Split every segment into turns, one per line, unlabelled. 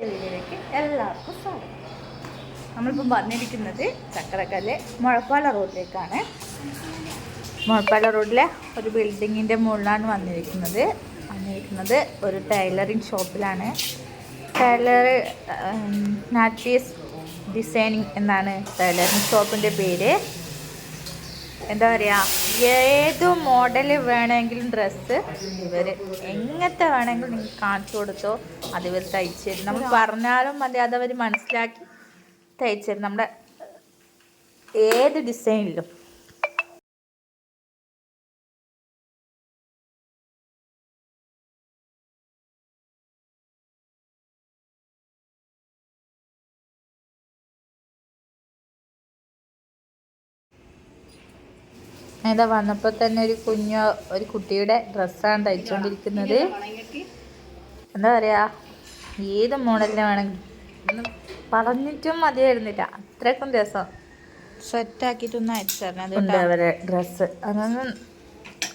വീഡിയോയിലേക്ക് എല്ലാവർക്കും സ്വാഗതം. നമ്മളിപ്പം വന്നിരിക്കുന്നത് ചക്കരക്കല്ല് മുഴപ്പാല റോഡിലേക്കാണ്. മുഴപ്പാല റോഡിലെ ഒരു ബിൽഡിങ്ങിന്റെ മുകളിലാണ് വന്നിരിക്കുന്നത്. വന്നിരിക്കുന്നത് ഒരു ടൈലറിങ് ഷോപ്പിലാണ്. ടൈലർ നാറ്റീസ് ഡിസൈനിങ് എന്നാണ് ടൈലറിങ് ഷോപ്പിന്റെ പേര്. എന്താ പറയുക ഏത് മോഡൽ വേണമെങ്കിലും ഡ്രസ്സ് ഇവർ എങ്ങനത്തെ വേണമെങ്കിലും നിങ്ങൾക്ക് കാണിച്ചു കൊടുത്തോ അത് ഇവർ തയ്ച്ചു തരും. നമ്മൾ പറഞ്ഞാലും മതി അതവർ മനസ്സിലാക്കി തയ്ച്ചു തരും. നമ്മുടെ ഏത് ഡിസൈനിലും. ഇതാ വന്നപ്പോൾ തന്നെ ഒരു കുഞ്ഞു ഒരു കുട്ടിയുടെ ഡ്രസ്സാണ് തയ്ച്ചുകൊണ്ടിരിക്കുന്നത് എന്താ പറയാ ഏത് മോഡലിനെ വേണമെങ്കിൽ ഒന്നും പറഞ്ഞിട്ടും മതിയായിരുന്നില്ല. അത്രയ്ക്കും രസം.
സെറ്റാക്കിയിട്ടൊന്ന്
ഉണ്ട് അവരെ ഡ്രസ്സ്. അതൊന്നും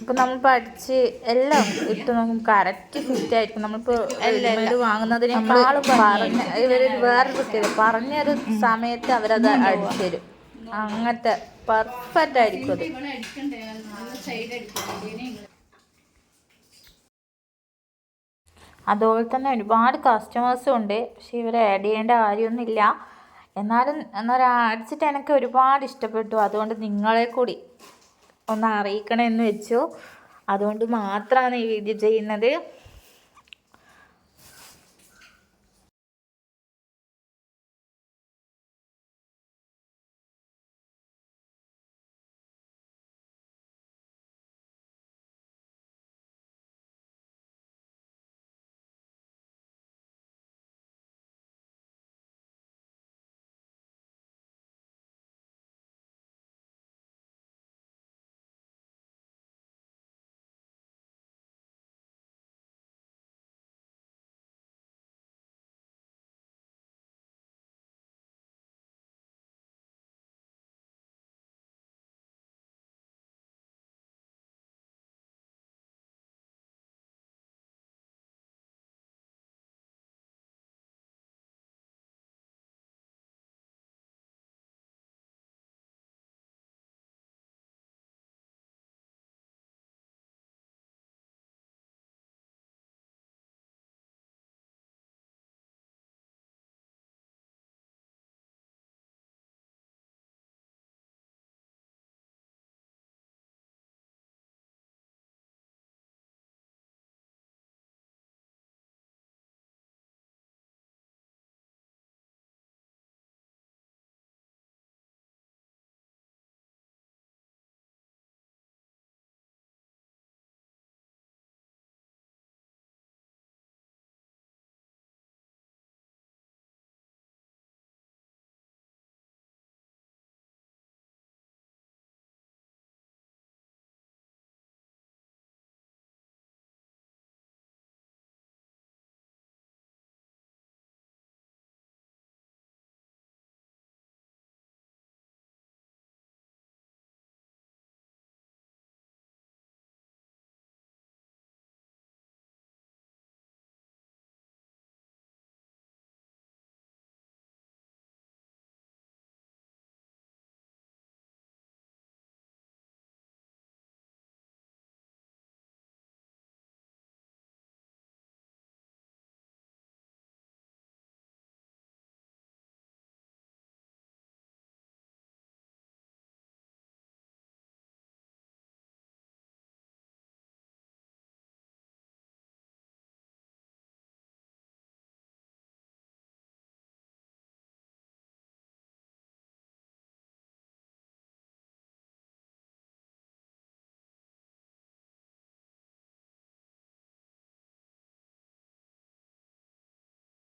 ഇപ്പൊ നമ്മൾ പഠിച്ച് എല്ലാം ഇട്ട് നോക്കും കറക്റ്റ് ഫിറ്റ് ആയിരിക്കും. നമ്മളിപ്പോ എല്ലാം വാങ്ങുന്നതിനേക്കാളും പറഞ്ഞ ഇവരൊരു വേറെ പ്രത്യേകത പറഞ്ഞൊരു സമയത്ത് അവരത് അടിച്ചു തരും. അങ്ങനത്തെ പെർഫെക്റ്റ് ആയിരിക്കും അത്. അതുപോലെ തന്നെ ഒരുപാട് കസ്റ്റമേഴ്സും ഉണ്ട്. പക്ഷെ ഇവരെ ആഡ് ചെയ്യേണ്ട കാര്യമൊന്നുമില്ല. എന്നാലും എന്നാൽ അടിച്ചിട്ട് എനിക്ക് ഒരുപാട് ഇഷ്ടപ്പെട്ടു. അതുകൊണ്ട് നിങ്ങളെ കൂടി ഒന്ന് അറിയിക്കണമെന്ന് വെച്ചു. അതുകൊണ്ട് മാത്രമാണ് ഈ വീഡിയോ ചെയ്യുന്നത്.